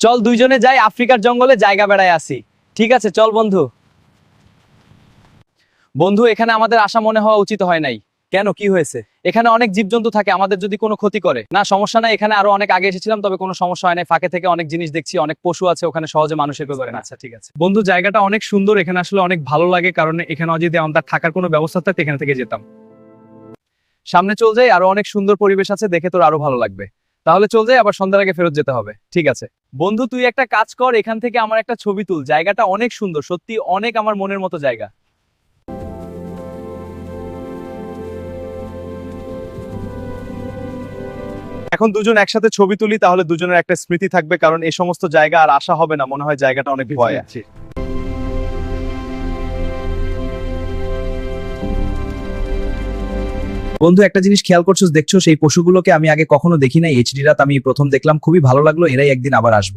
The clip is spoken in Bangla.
চল দুইজনে যাই আফ্রিকার জঙ্গলে জায়গা বেড়ায় আসি। ঠিক আছে চল বন্ধু। বন্ধু এখানে আমাদের আশা মনে হওয়া উচিত হয় নাই। কেন? কি হয়েছে? এখানে অনেক জীবজন্তু থাকে আমাদের যদি কোনো ক্ষতি করে। না সমস্যা নাই এখানে আরও অনেক আগে এসেছিলাম তবে কোনো সমস্যা হয় নাই। ফাঁকে থেকে অনেক জিনিস দেখছি অনেক পশু আছে ওখানে সহজে মানুষের করে আচ্ছা ঠিক আছে। বন্ধু জায়গাটা অনেক সুন্দর এখানে আসলে অনেক ভালো লাগে কারণ এখানে যদি আমাদের থাকার কোনো ব্যবস্থা থাকতো এখান থেকে যেতাম। সামনে চল যাই আরও অনেক সুন্দর পরিবেশ আছে দেখে তোর আরও ভালো লাগবে। তাহলে চল যাই, আবার সন্ধ্যার আগে ফেরত যেতে হবে। ঠিক আছে। বন্ধু, তুই একটা কাজ কর, এখান থেকে আমার একটা ছবি তুল। জায়গাটা অনেক সুন্দর, সত্যি অনেক আমার মনের মতো জায়গা। এখন দুজন একসাথে ছবি তুলি, তাহলে দুজনের একটা স্মৃতি থাকবে, কারণ এই সমস্ত জায়গা আর আসা হবে না। মনে হয় জায়গাটা অনেক ভয় আছে বন্ধু, একটা জিনিস খেয়াল করছ, দেখছ, সেই পশুগুলোকে আমি আগে কখনো দেখি নাই। এইচডি রাত আমি প্রথম দেখলাম, খুবই ভালো লাগল, এরাই একদিন আবার আসব।